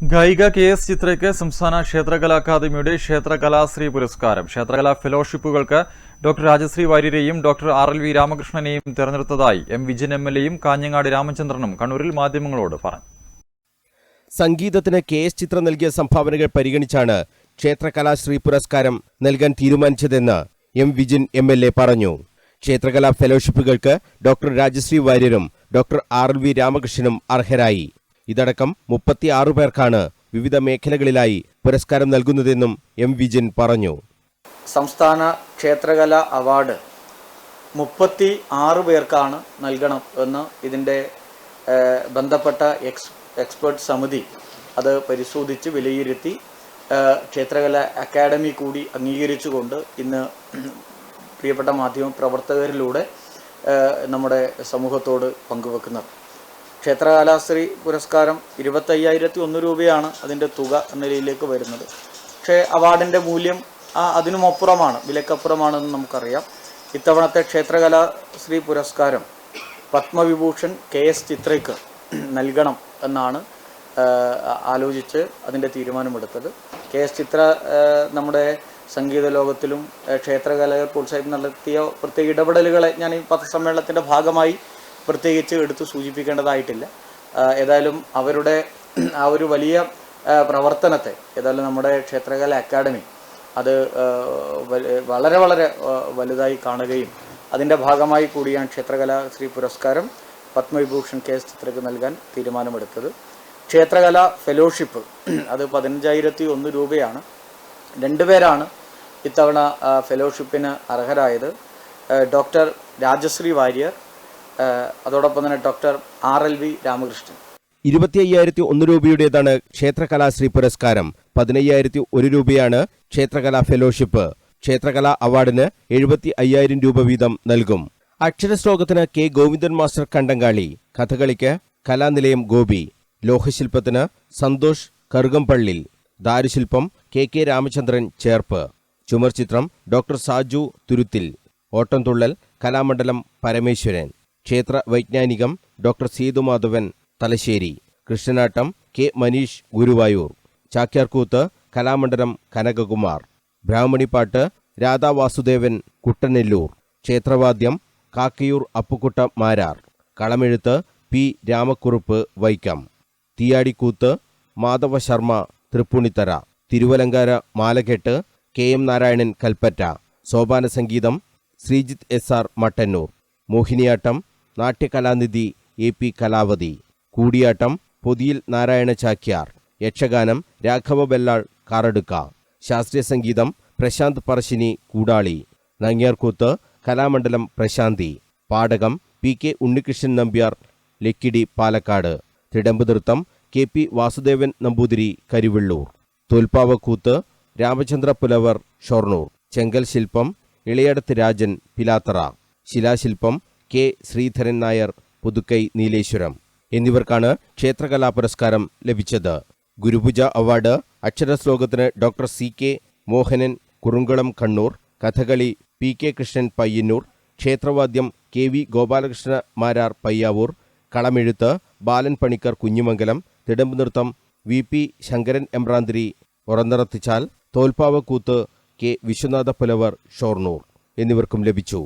ഗായിക K S ചിത്രയ്ക്ക് സംസ്ഥാന ക്ഷേത്രകലാ അക്കാദമിയുടെ ക്ഷേത്രകലാശ്രീ പുരസ്കാരം. ക്ഷേത്രകലാ ഫെലോഷിപ്പുകൾക്ക് ഡോക്ടർ രാജശ്രീ വാര്യരെയും ഡോക്ടർ ആർ എൽ വി രാമകൃഷ്ണനെയും തെരഞ്ഞെടുത്തതായി എം വിജയൻ എം എൽ എയും കാഞ്ഞങ്ങാട് രാമചന്ദ്രനും കണ്ണൂരിൽ മാധ്യമങ്ങളോട് പറഞ്ഞു. സംഗീതത്തിന് കെ എസ് ചിത്ര നൽകിയ സംഭാവനകൾ പരിഗണിച്ചാണ് ക്ഷേത്രകലാശ്രീ പുരസ്കാരം നൽകാൻ തീരുമാനിച്ചതെന്ന് M Vijin M L A പറഞ്ഞു. ക്ഷേത്രകലാ ഫെലോഷിപ്പുകൾക്ക് ഡോക്ടർ രാജശ്രീ വാര്യരും ഡോക്ടർ ആർ എൽ വി രാമകൃഷ്ണനും അർഹരായി. ഇതടക്കം മുപ്പത്തിയാറ് പേർക്കാണ് വിവിധ മേഖലകളിലായി പുരസ്കാരം നൽകുന്നതെന്നും എം വിജിൻ പറഞ്ഞു. സംസ്ഥാന ക്ഷേത്രകല അവാർഡ് മുപ്പത്തി ആറ് പേർക്കാണ് നൽകണം എന്ന് ഇതിന്റെ ബന്ധപ്പെട്ട എക്സ് എക്സ്പേർട്ട് സമിതി അത് പരിശോധിച്ച് വിലയിരുത്തി ക്ഷേത്രകല അക്കാഡമി കൂടി അംഗീകരിച്ചുകൊണ്ട് ഇന്ന് പ്രിയപ്പെട്ട മാധ്യമ പ്രവർത്തകരിലൂടെ നമ്മുടെ സമൂഹത്തോട് പങ്കുവെക്കുന്നത്. ക്ഷേത്രകലാശ്രീ പുരസ്കാരം ഇരുപത്തയ്യായിരത്തി ഒന്ന് രൂപയാണ് അതിന്റെ തുക എന്ന നിലയിലേക്ക് വരുന്നത്. പക്ഷേ അവാർഡിന്റെ മൂല്യം അതിനുമപ്പുറമാണ് വിലക്കപ്പുറമാണെന്ന് നമുക്കറിയാം. ഇത്തവണത്തെ ക്ഷേത്രകലാശ്രീ പുരസ്കാരം പത്മവിഭൂഷൺ കെ എസ് ചിത്രയ്ക്ക് നൽകണം എന്നാണ് ആലോചിച്ച് അതിന്റെ തീരുമാനമെടുത്തത്. കെ എസ് ചിത്ര നമ്മുടെ സംഗീത ലോകത്തിലും ക്ഷേത്രകലകൾ പ്രോത്സാഹിപ്പിച്ച് നടത്തിയ പ്രത്യേക ഇടപെടലുകളെ ഞാൻ ഈ പത്രസമ്മേളനത്തിന്റെ ഭാഗമായി പ്രത്യേകിച്ച് എടുത്തു സൂചിപ്പിക്കേണ്ടതായിട്ടില്ല. ഏതായാലും അവരുടെ ആ ഒരു വലിയ പ്രവർത്തനത്തെ ഏതായാലും നമ്മുടെ ക്ഷേത്രകല അക്കാദമി അത് വളരെ വളരെ വലുതായി കാണുകയും അതിന്റെ ഭാഗമായി കൂടിയാണ് ക്ഷേത്രകലാ ശ്രീ പുരസ്കാരം പത്മവിഭൂഷൺ കെ എസ് ചിത്രയ്ക്ക് നൽകാൻ തീരുമാനമെടുത്തത്. ക്ഷേത്രകല ഫെലോഷിപ്പ് അത് പതിനഞ്ചായിരത്തി ഒന്ന് രൂപയാണ്. രണ്ടുപേരാണ് ഇത്തവണ ഫെലോഷിപ്പിന് അർഹരായത്. ഡോക്ടർ രാജശ്രീ വാര്യർ അതോടൊപ്പം തന്നെ doctor R L V Ramakrishnan. ഇരുപത്തി അയ്യായിരത്തി ഒന്ന് രൂപയുടേതാണ് ക്ഷേത്രകലാശ്രീ പുരസ്കാരം. പതിനയ്യായിരത്തി ഒരു രൂപയാണ് ക്ഷേത്രകലാ ഫെലോഷിപ്പ്. ക്ഷേത്രകലാ അവാർഡിന് എഴുപത്തി അയ്യായിരം രൂപ വീതം നൽകും. അക്ഷരശ്ലോകത്തിന് കെ ഗോവിന്ദൻ മാസ്റ്റർ കണ്ടങ്കാളി. കഥകളിക്ക് കലാനിലയം ഗോപി. ലോഹശില്പത്തിന് സന്തോഷ് കറുകംപള്ളിൽ. ദാരുശില്പം കെ കെ രാമചന്ദ്രൻ ചേർപ്പ്. ചുമർചിത്രം ഡോക്ടർ സാജു തുരുത്തിൽ. ഓട്ടംതുള്ളൽ കലാമണ്ഡലം പരമേശ്വരൻ. ക്ഷേത്ര വൈജ്ഞാനികം ഡോക്ടർ സീതുമാധവൻ തലശ്ശേരി. കൃഷ്ണനാട്ടം കെ മനീഷ് ഗുരുവായൂർ. ചാക്യാർകൂത്ത് കലാമണ്ഡലം കനകകുമാർ. ബ്രാഹ്മണിപ്പാട്ട് രാധാ വാസുദേവൻ കുട്ടനെല്ലൂർ. ക്ഷേത്രവാദ്യം കാക്കയൂർ അപ്പുക്കുട്ട മാരാർ. കളമെഴുത്ത് പി രാമക്കുറുപ്പ് വൈക്കം. തീയാടിക്കൂത്ത് മാധവ ശർമ്മ തൃപ്പുണിത്തറ. തിരുവലങ്കാര മാലകെട്ട് K M Narayanan Kalpetta. Sopana Sangeetham Sreejith S R Mattannur. Mohiniyattam നാട്യകലാനിധി A P Kalavathi. Koodiyattam Pothiyil Narayana Chakyar. യക്ഷഗാനം രാഘവ ബെല്ലാൾ കാറടുക്ക. ശാസ്ത്രീയ സംഗീതം Prasanth Parassini Koodali. Nangyarkoothu Kalamandalam Prasanthi. Padakam P K Unnikrishnan Nambiar Lakkidi Palakkad. Thidambu Nritham K P Vasudevan Namboothiri Karivellur. Tholpavakoothu Ramachandra Pulavar Shoranur. ചെങ്കൽ ശില്പം ഇളയടത്ത് രാജൻ പിലാത്തറ. ശിലാശില്പം K. Sreedharan Nair Puthukkai Nileshwaram എന്നിവർക്കാണ് ക്ഷേത്രകലാ പുരസ്കാരം ലഭിച്ചത്. ഗുരുപൂജ award അക്ഷരശ്ലോകത്തിന് doctor C. K. Mohanan Kurunkalam Kannur Kathakali P. K. Krishnan Payyanur ക്ഷേത്രവാദ്യം K. V. Gopalakrishna Marar Payyavoor Kalamezhuthu Balan Panicker Kunhumangalam Thidambu Nritham V. P. Sankaran Embranthiri ഉറന്നിറത്തിച്ചാൽ Tholpavakoothu K. Vishwanatha Pulavar Shoranur എന്നിവർക്കും ലഭിച്ചു.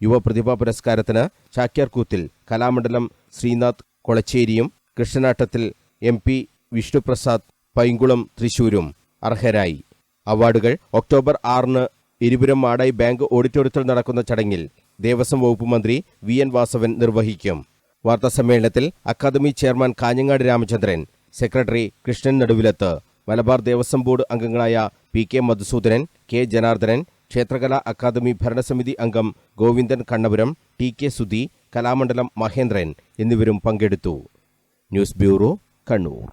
യുവപ്രതിഭാ പുരസ്കാരത്തിന് ചാക്യാർകൂത്തിൽ കലാമണ്ഡലം ശ്രീനാഥ് കൊളച്ചേരിയും കൃഷ്ണനാട്ടത്തിൽ എം പി വിഷ്ണുപ്രസാദ് പൈങ്കുളം തൃശൂരും അർഹരായി. അവാർഡുകൾ ഒക്ടോബർ ആറിന് ഇരുപുരം മാടായി ബാങ്ക് ഓഡിറ്റോറിയത്തിൽ നടക്കുന്ന ചടങ്ങിൽ ദേവസ്വം വകുപ്പ് മന്ത്രി വി എൻ വാസവൻ നിർവഹിക്കും. വാർത്താസമ്മേളനത്തിൽ academy chairman Kanhangad Ramachandran secretary Krishnan Naduvilath Malabar Devaswom board അംഗങ്ങളായ P K Madhusoodanan K Janardhanan ക്ഷേത്രകലാ academy ഭരണസമിതി അംഗം ഗോവിന്ദൻ കണ്ണപുരം ടി കെ സുധി കലാമണ്ഡലം മഹേന്ദ്രൻ എന്നിവരും പങ്കെടുത്തു. News bureau Kannur.